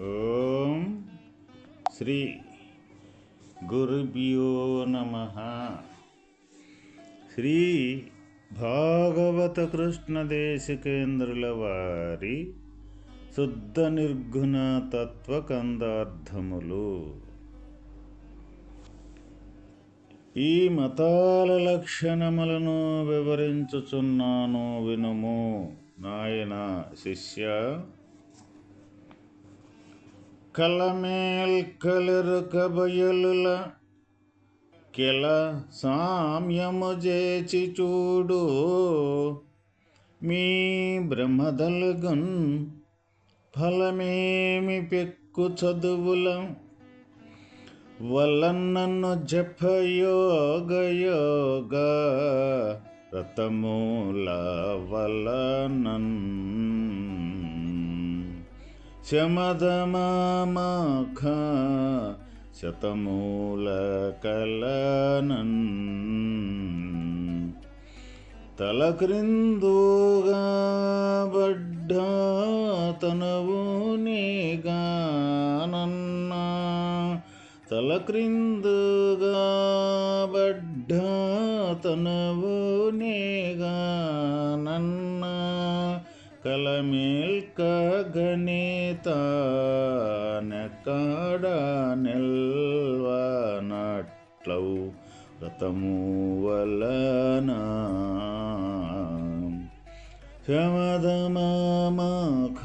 ఓం శ్రీ గురుభ్యో నమ. శ్రీ భాగవత కృష్ణ దేశి కేంద్రుల వారి శుద్ధ నిర్గుణ తత్వకందార్థములు. ఈ మతాల లక్షణములను వివరించుచున్నాను వినుము. నాయన శిష్య కలమేల్ కలరుక బయలుల కెల సామ్యము చేచి చూడు మీ బ్రహ్మదలుగున్ ఫలమేమి పెక్కు చదువుల? వలన్నను జపయోగ యోగ రతమూల వలనన్ శమదమామఖ శతమూల కలనన్ తల క్రిందుగా బడ్డ తనవు నీగానన్నా తల క్రిందుగా బడ్డ తనవు నీగానన్నా కలమేల్క గణిత నెక్కడ నిల్వనట్లవు రతము వలన. శమదమామఖ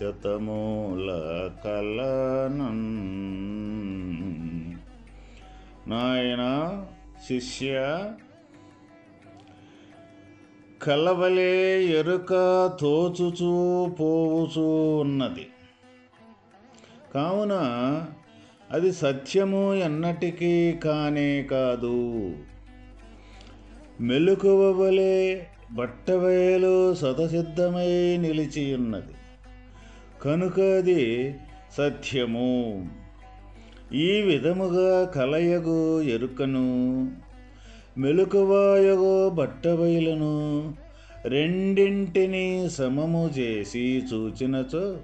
శతమూల కలనన్ నాయన శిష్య కలవలే ఎరుక తోచుచూ పోవుచూ ఉన్నది. కావున అది సత్యము ఎన్నటికీ కానే కాదు. మెలుకువలే బట్టవేలు సతసిద్ధమై నిలిచి ఉన్నది కనుక అది సత్యము. ఈ విధముగా కలయగు ఎరుకను మెలుకువాయగో బట్టబయలును. రెండింటినీ సమము చేసి చూచినచో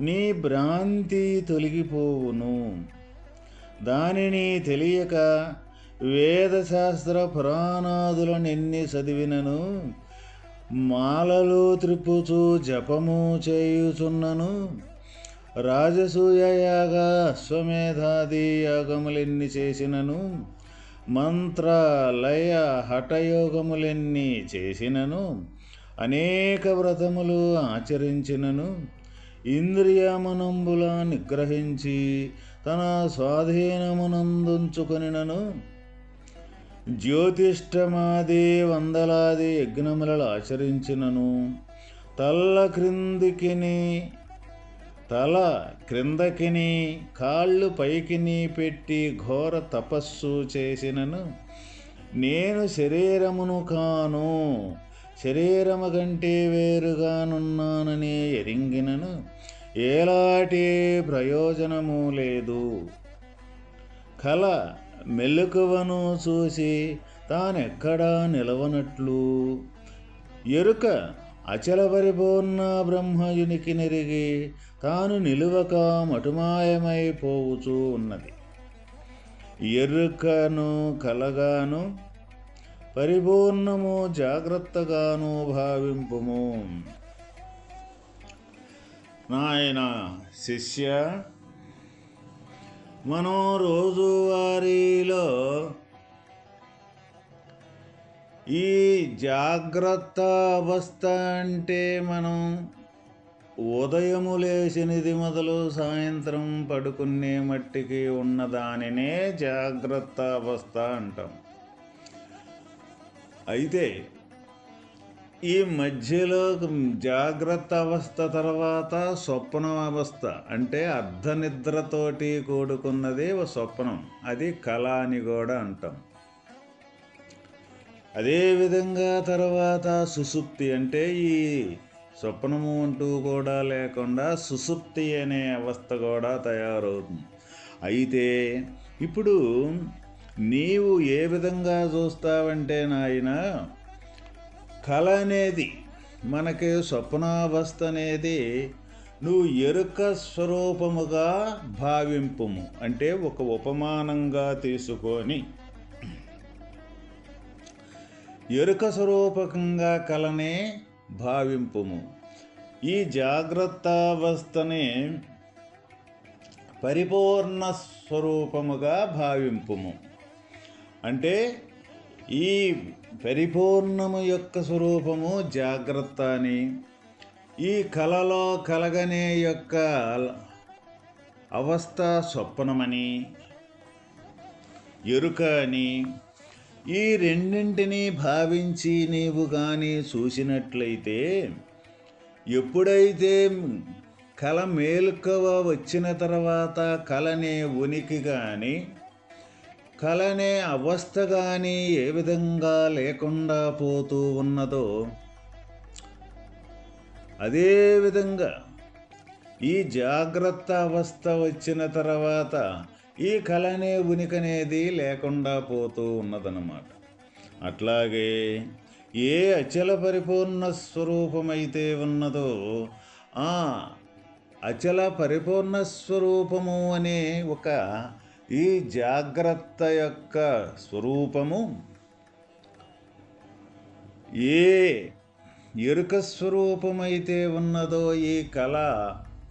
నీ భ్రాంతి తొలగిపోవును. దానిని తెలియక వేదశాస్త్ర పురాణాదులనెన్ని చదివినను. మాలలు త్రిప్పుచు జపము చేయుచున్నను. రాజసూయ యాగ అశ్వమేధాది యాగములెన్ని చేసినను. మంత్రాలయ హఠయోగములన్నీ హఠయోగములెన్ని చేసినను అనేక వ్రతములు ఆచరించినను ఇంద్రియమనంబుల నిగ్రహించి తన స్వాధీనమునందుంచుకొనినను. జ్యోతిష్టమాది వందలాది యజ్ఞములను ఆచరించినను. తల్ల క్రిందికిని తల క్రిందకిని కాళ్ళు పైకిని పెట్టి ఘోర తపస్సు చేసినను. నేను శరీరమును కాను శరీరము కంటే వేరుగానున్నానని ఎరింగినను. ఎలాంటి ప్రయోజనము లేదు. కల మెలకువను చూసి తానెక్కడా నిలవనట్లు. ఎరుక అచలపరిపూర్ణ బ్రహ్మయునికి నెరిగి తాను నిలువక మటుమాయమైపోవుచూ ఉన్నది. ఎరుకను కలగాను పరిపూర్ణము జాగ్రత్తగాను భావింపుము. నాయన శిష్య మనం రోజువారీలో ఈ జాగ్రత్త అవస్థ అంటే మనం ఉదయము లేచినది మొదలు సాయంత్రం పడుకునే మట్టికి ఉన్న దానినే జాగ్రత్త అవస్థ అంటాం. అయితే ఈ మధ్యలో జాగ్రత్త అవస్థ తర్వాత స్వప్న అవస్థ అంటే అర్ధనిద్రతోటి కూడుకున్నది స్వప్నం. అది కళ అని కూడా అంటాం. అదేవిధంగా తర్వాత సుసుప్తి అంటే ఈ స్వప్నము అంటూ కూడా లేకుండా సుసుప్తి అనే అవస్థ కూడా తయారవుతుంది. అయితే ఇప్పుడు నీవు ఏ విధంగా చూస్తావంటే నాయన కళ అనేది మనకి స్వప్నావస్థ అనేది నువ్వు ఎరుక స్వరూపముగా భావింపుము. అంటే ఒక ఉపమానంగా తీసుకొని ఎరుక స్వరూపకంగా కలనే భావింపుము. ఈ జాగ్రత్తావస్థనే పరిపూర్ణ స్వరూపముగా భావింపుము. అంటే ఈ పరిపూర్ణము యొక్క స్వరూపము జాగ్రత్త అని ఈ కలలో కలగనే యొక్క అవస్థ స్వప్నమని ఎరుక అని ఈ రెండింటినీ భావించి నీవు కానీ చూసినట్లయితే ఎప్పుడైతే కళ మేలుకవ వచ్చిన తర్వాత కళనే ఉనికి కానీ కలనే అవస్థ కానీ ఏ విధంగా లేకుండా పోతూ ఉన్నదో అదేవిధంగా ఈ జాగ్రత్త అవస్థ వచ్చిన తర్వాత ఈ కళనే ఉనికనేది లేకుండా పోతూ ఉన్నదన్నమాట. అట్లాగే ఏ అచల పరిపూర్ణ స్వరూపమైతే ఉన్నదో ఆ అచల పరిపూర్ణ స్వరూపము అనే ఒక ఈ జాగ్రత్త యొక్క స్వరూపము. ఏ ఎరుక స్వరూపమైతే ఉన్నదో ఈ కళ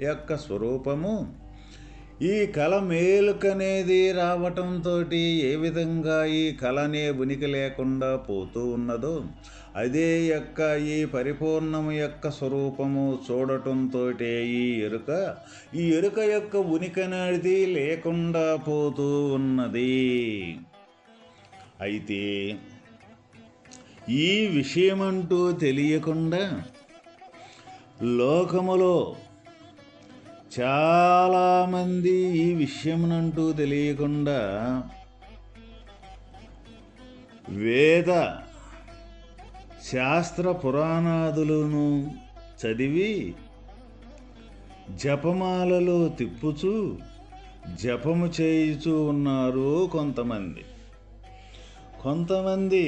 యొక్క స్వరూపము. ఈ కళ మేలుకనేది రావటంతో ఏ విధంగా ఈ కళనే ఉనికి లేకుండా పోతూ ఉన్నదో అదే యొక్క ఈ పరిపూర్ణము యొక్క స్వరూపము చూడటంతో ఈ ఎరుక ఈ ఎరుక యొక్క ఉనికనేది లేకుండా పోతూ ఉన్నది. అయితే ఈ విషయమంటూ తెలియకుండా లోకములో చాలామంది ఈ విషయమునంటూ తెలియకుండా వేద శాస్త్ర పురాణాదులను చదివి జపమాలలో తిప్పుచూ జపము చేయుచూ ఉన్నారు కొంతమంది. కొంతమంది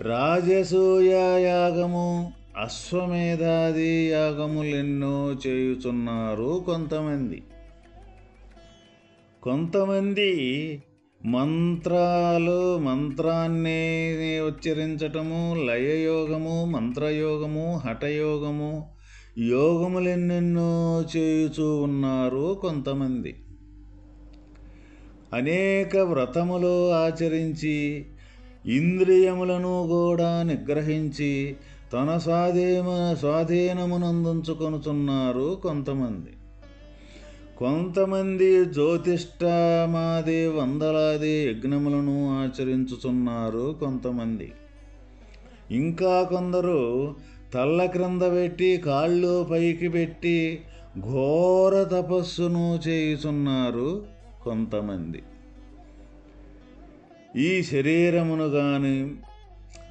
రాజసూయ యాగము అశ్వమేధాది యాగములెన్నో చేయుచున్నారు కొంతమంది. కొంతమంది మంత్రాలు మంత్రాన్ని ఉచ్చరించటము లయయోగము మంత్రయోగము హఠయోగము యోగములెన్నెన్నో చేయుచూ ఉన్నారు కొంతమంది. అనేక వ్రతములు ఆచరించి ఇంద్రియములను కూడా నిగ్రహించి తన స్వాధీన స్వాధీనమునందుంచుకొనుచున్నారు కొంతమంది. కొంతమంది జ్యోతిష్టమాది వందలాది యజ్ఞములను ఆచరించుచున్నారు కొంతమంది. ఇంకా కొందరు తల్ల క్రింద పెట్టి కాళ్ళు పైకి పెట్టి ఘోర తపస్సును చేయుచున్నారు కొంతమంది. ఈ శరీరమును కానీ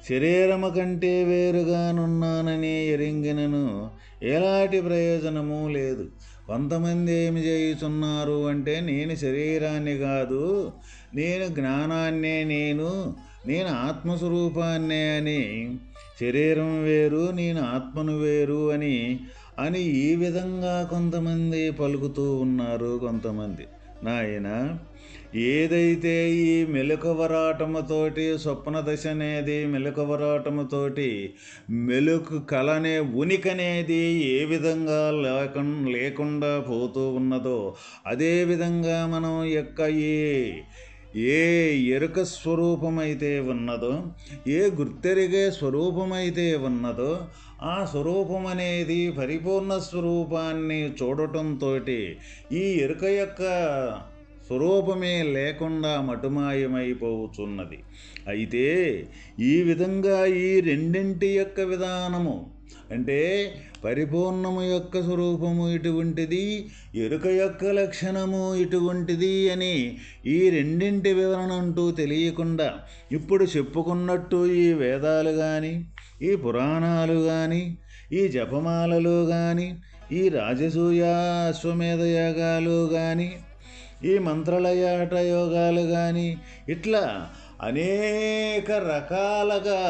శరీరము కంటే వేరుగానున్నానని ఎరింగినను. ఎలాంటి ప్రయోజనము లేదు. కొంతమంది ఏమి చేయుచున్నారు అంటే నేను శరీరాన్ని కాదు నేను జ్ఞానాన్నే నేను నేను ఆత్మస్వరూపాన్నే అని. శరీరం వేరు నేను ఆత్మను వేరు అని అని ఈ విధంగా కొంతమంది పలుకుతూ ఉన్నారు కొంతమంది. నాయన ఏదైతే ఈ మెలకువరాటముతోటి స్వప్న దశ అనేది మెలకువరాటముతోటి మెలుకు కలనే ఉనికనేది ఏ విధంగా లేక లేకుండా పోతూ ఉన్నదో అదేవిధంగా మనం యొక్క ఈ ఏ ఎరుక స్వరూపమైతే ఉన్నదో ఏ గుర్తెరిగే స్వరూపమైతే ఉన్నదో ఆ స్వరూపం అనేది పరిపూర్ణ స్వరూపాన్ని చూడటంతో ఈ ఎరుక యొక్క స్వరూపమే లేకుండా మటుమాయమైపోతున్నది అయితే ఈ విధంగా ఈ రెండింటి యొక్క విధానము అంటే పరిపూర్ణము యొక్క స్వరూపము ఇటువంటిది ఎరుక యొక్క లక్షణము ఇటువంటిది అని ఈ రెండింటి వివరణ అంటూ తెలియకుండా ఇప్పుడు చెప్పుకున్నట్టు ఈ వేదాలు కానీ ఈ పురాణాలు కానీ ఈ జపమాలలు కానీ ఈ రాజసూయ అశ్వమేధ యాగాలు కానీ ఈ మంత్రలయాట యోగాలు కానీ ఇట్లా అనేక రకాలుగా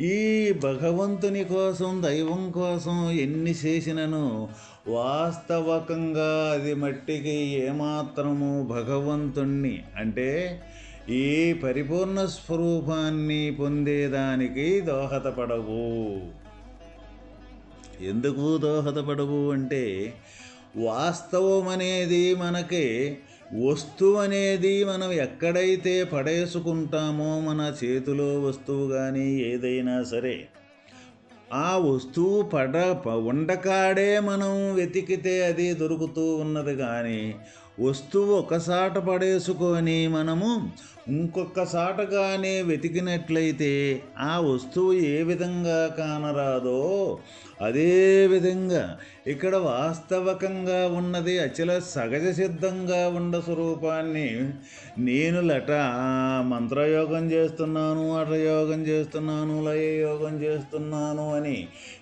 ఈ భగవంతుని కోసం దైవం కోసం ఎన్ని చేసినను వాస్తవకంగా అది మట్టికి ఏమాత్రము భగవంతుణ్ణి. అంటే ఈ పరిపూర్ణ స్వరూపాన్ని పొందేదానికి దోహదపడవు. ఎందుకు దోహదపడవు అంటే వాస్తవం అనేది మనకి వస్తువు అనేది మనం ఎక్కడైతే పడేసుకుంటామో మన చేతిలో వస్తువు కానీ ఏదైనా సరే ఆ వస్తువు పడ ఉండకాడే మనం వెతికితే అది దొరుకుతూ ఉన్నది కానీ వస్తువు ఒకసాట పడేసుకొని మనము ఇంకొకసాటగానే వెతికినట్లయితే ఆ వస్తువు ఏ విధంగా కానరాదో అదే విధంగా ఇక్కడ వాస్తవకంగా ఉన్నది అచల సహజ సిద్ధంగా ఉన్న స్వరూపాన్ని నేను లట మంత్రయోగం చేస్తున్నాను అటయోగం చేస్తున్నాను లయయోగం చేస్తున్నాను అని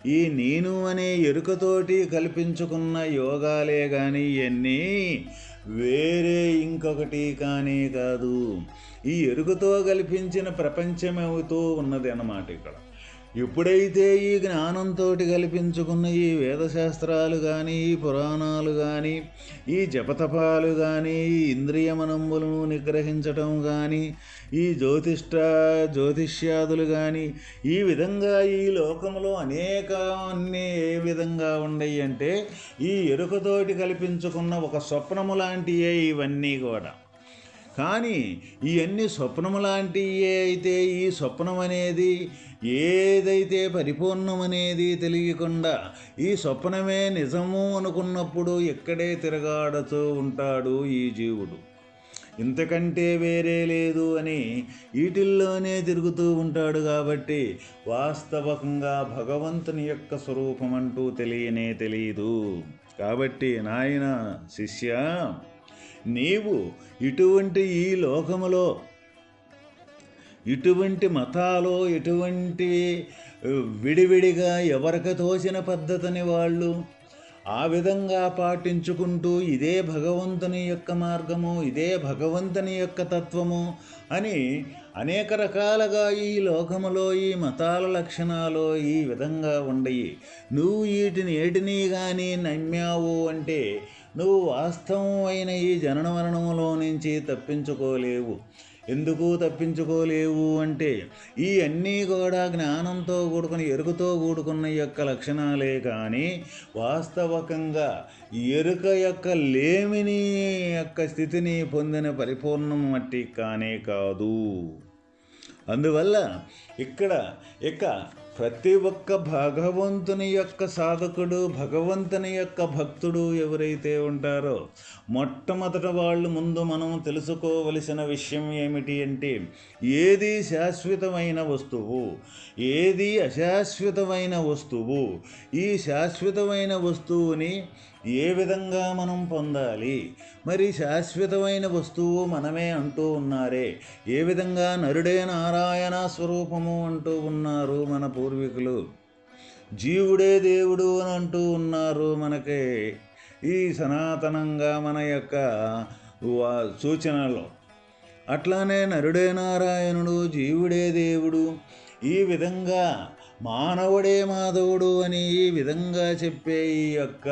ఈ నేను అనే ఎరుకతోటి కల్పించుకున్న యోగాలే కానీ ఇవన్నీ వేరే ఇంకొకటి కానీ కాదు. ఈ ఎరుకతో కల్పించిన ప్రపంచమవుతూ ఉన్నది అన్నమాట ఇక్కడ. ఎప్పుడైతే ఈ జ్ఞానంతో కల్పించుకున్న ఈ వేదశాస్త్రాలు కానీ ఈ పురాణాలు కానీ ఈ జపతపాలు కానీ ఈ ఇంద్రియమనంబులను నిగ్రహించటం కానీ ఈ జ్యోతిష్ట జ్యోతిష్యాదులు కానీ ఈ విధంగా ఈ లోకంలో అనేక అన్నీ ఏ విధంగా ఉండయి అంటే ఈ ఎరుకతోటి కల్పించుకున్న ఒక స్వప్నము లాంటియే ఇవన్నీ కూడా. కానీ ఇవన్నీ స్వప్నము లాంటియే అయితే ఈ స్వప్నం అనేది ఏదైతే పరిపూర్ణమనేది తెలియకుండా ఈ స్వప్నమే నిజము అనుకున్నప్పుడు ఎక్కడే తిరగాడుతూ ఉంటాడు ఈ జీవుడు. ఇంతకంటే వేరే లేదు అని వీటిల్లోనే తిరుగుతూ ఉంటాడు కాబట్టి వాస్తవకంగా భగవంతుని యొక్క స్వరూపం అంటూ తెలియనే తెలియదు కాబట్టి నాయన శిష్య నీవు ఇటువంటి ఈ లోకములో ఇటువంటి మతాలు ఇటువంటి విడివిడిగా ఎవరికి తోచిన పద్ధతిని వాళ్ళు ఆ విధంగా పాటించుకుంటూ ఇదే భగవంతుని యొక్క మార్గము ఇదే భగవంతుని యొక్క తత్వము అని అనేక రకాలుగా ఈ లోకములో ఈ మతాల లక్షణాలు ఈ విధంగా ఉండయి. నువ్వు వీటిని ఏటిని కానీ నమ్మావు అంటే నువ్వు వాస్తవమైన ఈ జనన మరణములో నుంచి తప్పించుకోలేవు. ఎందుకు తప్పించుకోలేవు అంటే ఈ అన్నీ కూడా జ్ఞానంతో కూడుకుని ఎరుకతో కూడుకున్న యొక్క లక్షణాలే కానీ వాస్తవకంగా ఎరుక యొక్క లేమిని యొక్క స్థితిని పొందిన పరిపూర్ణం మట్టి కానే కాదు. అందువల్ల ఇక్కడ ఇక ప్రతి ఒక్క భగవంతుని యొక్క సాధకుడు భగవంతుని యొక్క భక్తుడు ఎవరైతే ఉంటారో మొట్టమొదట వాళ్ళు ముందు మనం తెలుసుకోవలసిన విషయం ఏమిటి అంటే ఏది శాశ్వతమైన వస్తువు ఏది అశాశ్వతమైన వస్తువు ఈ శాశ్వతమైన వస్తువుని ఏ విధంగా మనం పొందాలి? మరి శాశ్వతమైన వస్తువు మనమే అంటూ ఉన్నారే. ఏ విధంగా నరుడే నారాయణ స్వరూపము అంటూ ఉన్నారు మన పూర్వీకులు? జీవుడే దేవుడు అని అంటూ ఉన్నారు మనకి. ఈ సనాతనంగా మన యొక్క సూచనలో. అట్లానే నరుడే నారాయణుడు జీవుడే దేవుడు ఈ విధంగా మానవుడే మాధవుడు అని ఈ విధంగా చెప్పే ఈ యొక్క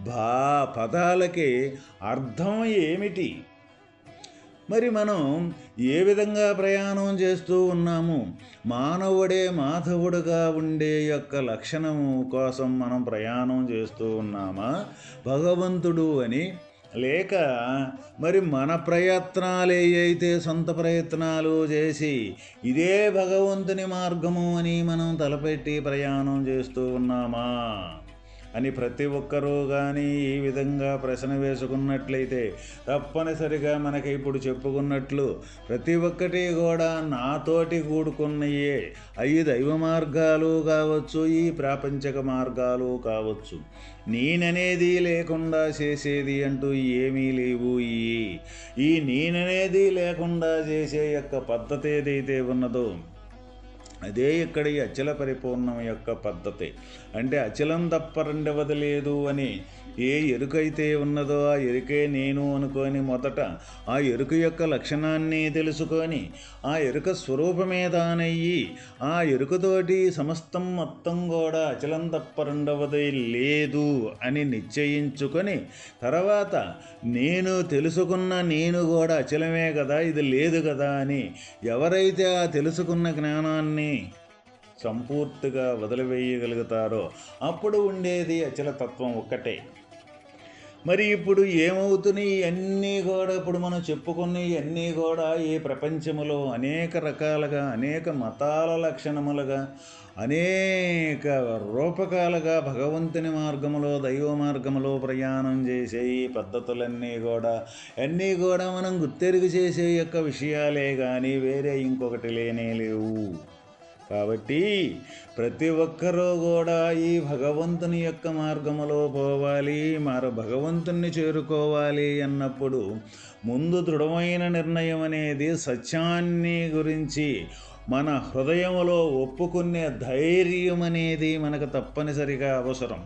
భా పదాలకి అర్థం ఏమిటి? మరి మనం ఏ విధంగా ప్రయాణం చేస్తూ ఉన్నాము? మానవుడే మాధవుడుగా ఉండే యొక్క లక్షణము కోసం మనం ప్రయాణం చేస్తూ ఉన్నామా? భగవంతుడు అని? లేక మరి మన ప్రయత్నాలు అయితే సొంత ప్రయత్నాలు చేసి ఇదే భగవంతుని మార్గము అని మనం తలపెట్టి ప్రయాణం చేస్తూ ఉన్నామా? అని ప్రతి ఒక్కరూ కానీ ఈ విధంగా ప్రశ్న వేసుకున్నట్లయితే తప్పనిసరిగా మనకి ఇప్పుడు చెప్పుకున్నట్లు ప్రతి ఒక్కటి కూడా నాతోటి కూడుకున్నయే అవి దైవ మార్గాలు కావచ్చు ఈ ప్రాపంచక మార్గాలు కావచ్చు. నేననేది లేకుండా చేసేది అంటూ ఏమీ లేవు. ఈ ఈ నేననేది లేకుండా చేసే యొక్క పద్ధతి ఏదైతే ఉన్నదో అదే ఇక్కడ ఈ అచల పరిపూర్ణం యొక్క పద్ధతి. అంటే అచలం తప్ప రెండవది లేదు అని ఏ ఎరుకైతే ఉన్నదో ఆ ఎరుకే నేను అనుకొని మొదట ఆ ఎరుక యొక్క లక్షణాన్ని తెలుసుకొని ఆ ఎరుక స్వరూపమే దానయ్యి ఆ ఎరుకతోటి సమస్తం మొత్తం కూడా అచలం తప్ప రెండవది లేదు అని నిశ్చయించుకొని తర్వాత నేను తెలుసుకున్న నేను కూడా అచలమే కదా ఇది లేదు కదా అని ఎవరైతే ఆ తెలుసుకున్న జ్ఞానాన్ని సంపూర్తిగా వదిలివేయగలుగుతారో అప్పుడు ఉండేది అచలతత్వం ఒక్కటే. మరి ఇప్పుడు ఏమవుతున్నాయి అన్నీ కూడా ఇప్పుడు మనం చెప్పుకున్న అన్నీ కూడా ఈ ప్రపంచములో అనేక రకాలుగా అనేక మతాల లక్షణములుగా అనేక రూపకాలుగా భగవంతుని మార్గములో దైవ మార్గములో ప్రయాణం చేసే ఈ పద్ధతులన్నీ కూడా అన్నీ కూడా మనం గుర్తెరుగు చేసే యొక్క విషయాలే కానీ వేరే ఇంకొకటి లేనే లేవు. కాబట్టి ప్రతి ఒక్కరూ కూడా ఈ భగవంతుని యొక్క మార్గములో పోవాలి మరో భగవంతుణ్ణి చేరుకోవాలి అన్నప్పుడు ముందు దృఢమైన నిర్ణయం అనేది సత్యాన్ని గురించి మన హృదయంలో ఒప్పుకునే ధైర్యం అనేది మనకు తప్పనిసరిగా అవసరం.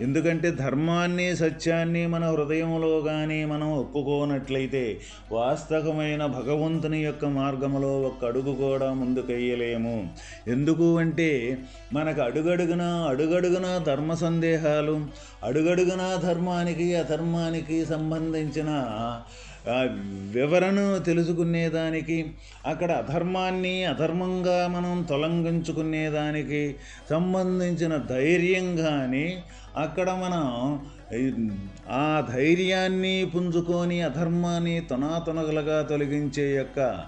ఎందుకంటే ధర్మాన్ని సత్యాన్ని మన హృదయంలో కానీ మనం ఒప్పుకోనట్లయితే వాస్తవమైన భగవంతుని యొక్క మార్గంలో ఒక అడుగు కూడా ముందుకెయ్యలేము. ఎందుకు అంటే మనకు అడుగడుగున అడుగడుగున ధర్మ సందేహాలు అడుగడుగున ధర్మానికి అధర్మానికి సంబంధించిన వివరణ తెలుసుకునేదానికి అక్కడ అధర్మాన్ని అధర్మంగా మనం తొలగించుకునేదానికి సంబంధించిన ధైర్యం కానీ అక్కడ మనం ఆ ధైర్యాన్ని పుంజుకొని అధర్మాన్ని తొనాతొనగలుగా తొలగించే యొక్క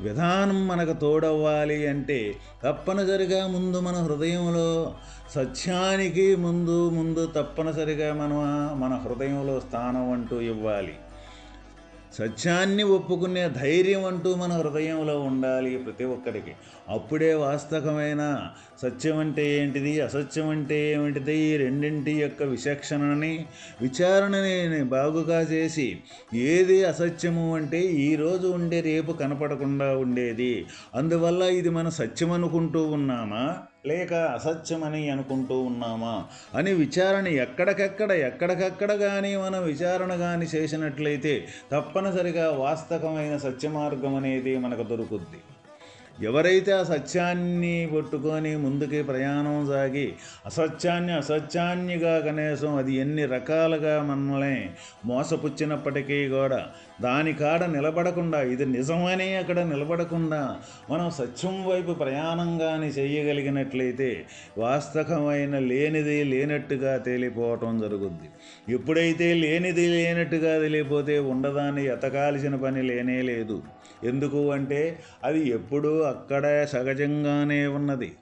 విధానం మనకు తోడవ్వాలి అంటే తప్పనిసరిగా ముందు మన హృదయంలో సత్యానికి ముందు ముందు తప్పనిసరిగా మనం మన హృదయంలో స్థానం అంటూ ఇవ్వాలి. సత్యాన్ని ఒప్పుకునే ధైర్యం అంటూ మన హృదయంలో ఉండాలి ప్రతి ఒక్కరికి. అప్పుడే వాస్తవమైన సత్యం అంటే ఏంటిది? అసత్యం అంటే ఏమిటిది? ఈ రెండింటి యొక్క విచక్షణని విచారణని బాగుగా చేసి ఏది అసత్యము అంటే ఈరోజు ఉండే రేపు కనపడకుండా ఉండేది. అందువల్ల ఇది మన సత్యం అనుకుంటూ ఉన్నామా? లేక అసత్యమని అనుకుంటూ ఉన్నామా? అని విచారణ ఎక్కడికెక్కడ ఎక్కడికక్కడ కానీ మనం విచారణ కానీ చేసినట్లయితే తప్పనిసరిగా వాస్తవమైన సత్యమార్గం అనేది మనకు దొరుకుద్ది. ఎవరైతే ఆ సత్యాన్ని పట్టుకొని ముందుకి ప్రయాణం సాగి అసత్యాన్ని అసత్యాన్నిగా కనీసం అది ఎన్ని రకాలుగా మనల్ని మోసపుచ్చినప్పటికీ కూడా దాని కాడ నిలబడకుండా ఇది నిజమని అక్కడ నిలబడకుండా మనం సత్యం వైపు ప్రయాణంగాని చేయగలిగినట్లయితే వాస్తవమైన లేనిది లేనట్టుగా తేలిపోవటం జరుగుద్ది. ఎప్పుడైతే లేనిది లేనట్టుగా తెలియపోతే ఉండదాన్ని ఎతకాల్సిన పని లేనే లేదు. ఎందుకు అంటే అది ఎప్పుడూ అక్కడే సహజంగానే ఉన్నది.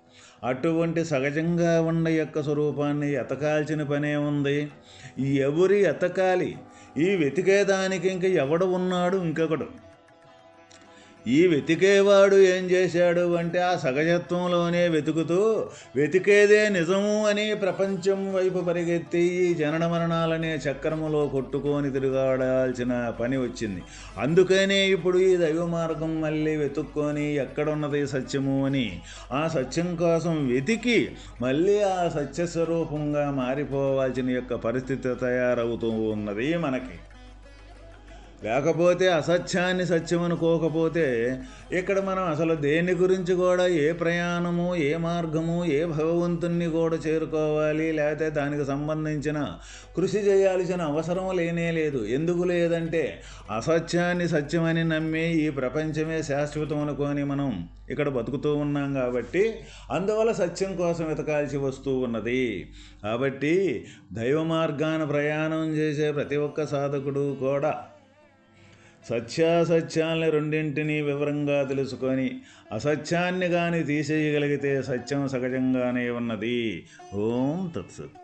అటువంటి సహజంగా ఉన్న యొక్క స్వరూపాన్ని ఎతకాల్సిన పనే ఉంది. ఎవరి ఎతకాలి? ఈ వెతికేదానికి ఇంక ఎవడు ఉన్నాడు? ఇంకొకడు. ఈ వెతికేవాడు ఏం చేశాడు అంటే ఆ సహజత్వంలోనే వెతుకుతూ వెతికేదే నిజము అని ప్రపంచం వైపు పరిగెత్తి ఈ జనన మరణాలనే చక్రములో కొట్టుకొని తిరగాడాల్సిన పని వచ్చింది. అందుకనే ఇప్పుడు ఈ దైవ మార్గం మళ్ళీ వెతుక్కొని ఎక్కడున్నది సత్యము అని ఆ సత్యం కోసం వెతికి మళ్ళీ ఆ సత్యస్వరూపంగా మారిపోవాల్సిన యొక్క పరిస్థితి తయారవుతూ ఉన్నది మనకి. లేకపోతే అసత్యాన్ని సత్యం అనుకోకపోతే ఇక్కడ మనం అసలు దేని గురించి కూడా ఏ ప్రయాణము ఏ మార్గము ఏ భగవంతుణ్ణి కూడా చేరుకోవాలి లేకపోతే దానికి సంబంధించిన కృషి చేయాల్సిన అవసరం లేనే లేదు. ఎందుకు లేదంటే అసత్యాన్ని సత్యమని నమ్మి ఈ ప్రపంచమే శాశ్వతం అనుకొని మనం ఇక్కడ బతుకుతూ ఉన్నాం కాబట్టి అందువల్ల సత్యం కోసం వెతకాల్సి వస్తూ ఉన్నది. కాబట్టి దైవ మార్గాన ప్రయాణం చేసే ప్రతి ఒక్క సాధకుడు కూడా సత్యాసత్యాలని రెండింటినీ వివరంగా తెలుసుకొని అసత్యాన్ని కానీ తీసేయగలిగితే సత్యం సహజంగానే ఉన్నది. ఓం తత్సత్.